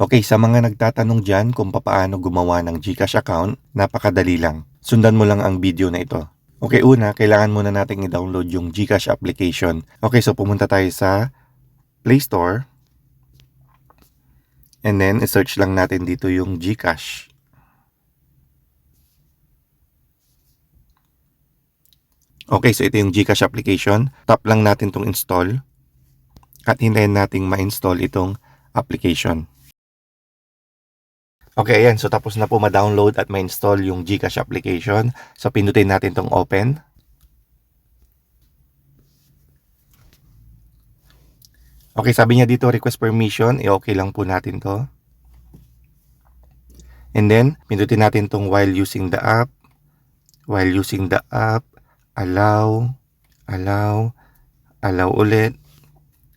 Okay, sa mga nagtatanong dyan kung papaano gumawa ng GCash account, napakadali lang. Sundan mo lang ang video na ito. Okay, una, kailangan muna nating i-download yung GCash application. Okay, so pumunta tayo sa Play Store. And then, i-search lang natin dito yung GCash. Okay, so ito yung GCash application. Tap lang natin tong install. At hintayin nating ma-install itong application. Okay, ayan. So, tapos na po ma-download at ma-install yung GCash application. So, pindutin natin tong open. Okay, sabi niya dito, request permission. I-okay lang po natin to. And then, pindutin natin tong while using the app. While using the app, allow, allow, allow ulit.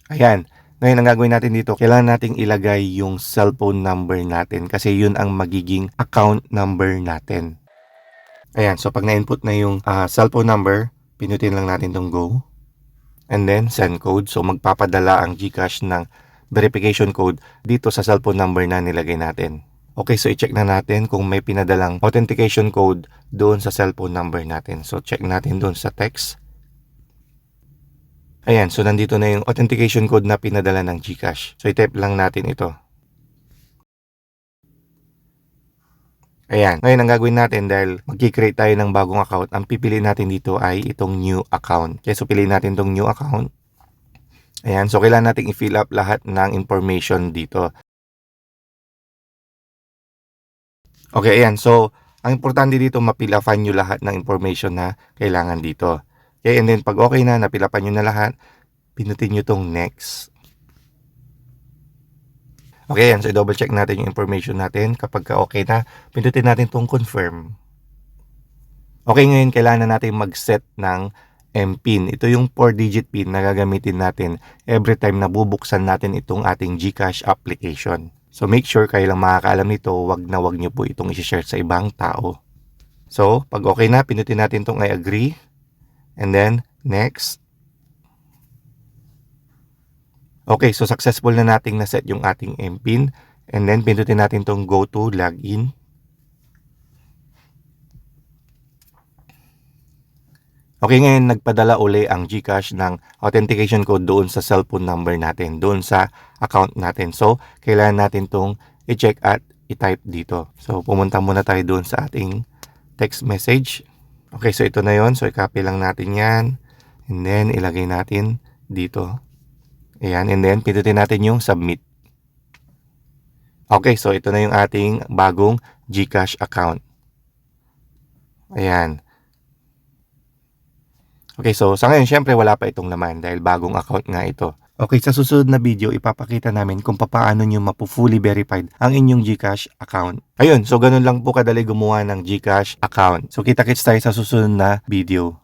Ayan. Ngayon, ang gagawin natin dito, kailangan nating ilagay yung cellphone number natin kasi yun ang magiging account number natin. Ayan, so pag na-input na yung ah, cellphone number, pinutin lang natin tong go. And then, send code. So, magpapadala ang GCash ng verification code dito sa cellphone number na nilagay natin. Okay, so i-check na natin kung may pinadalang authentication code doon sa cellphone number natin. So, check natin doon sa text. Ayan, so nandito na yung authentication code na pinadala ng GCash. So, i-type lang natin ito. Ayan. Ngayon, ang gagawin natin dahil mag-create tayo ng bagong account, ang pipiliin natin dito ay itong new account. Okay, so piliin natin itong new account. Ayan, so kailangan natin i-fill up lahat ng information dito. Okay, ayan. So, ang importante dito, mapilapan nyo lahat ng information na kailangan dito. Okay, and then pag okay na, napilapan nyo na lahat, pinutin nyo tong next. Okay, yan. So, double check natin yung information natin. Kapag ka okay na, pindutin natin tong confirm. Okay, ngayon kailangan na natin mag-set ng MPIN. Ito yung 4-digit PIN na gagamitin natin every time na bubuksan natin itong ating GCash application. So, make sure kayo lang makakaalam nito. Wag na wag nyo po itong isi-share sa ibang tao. So, pag okay na, pindutin natin tong I agree. And then, next. Okay, so successful na nating na-set yung ating MPIN. And then, pindutin natin tong go to login. Okay, ngayon nagpadala uli ang GCash ng authentication code doon sa cellphone number natin, doon sa account natin. So, kailangan natin tong i-check at i-type dito. So, pumunta muna tayo doon sa ating text message. Okay, so ito na yon So, i-copy lang natin yan. And then, ilagay natin dito. Ayan, and then pindutin natin yung submit. Okay, so ito na yung ating bagong GCash account. Ayan. Okay, so sa ngayon, syempre wala pa itong laman dahil bagong account nga ito. Okay, sa susunod na video, ipapakita namin kung paano nyo mapu-fully verified ang inyong GCash account. Ayun, so ganun lang po kadali gumawa ng GCash account. So kita-kits tayo sa susunod na video.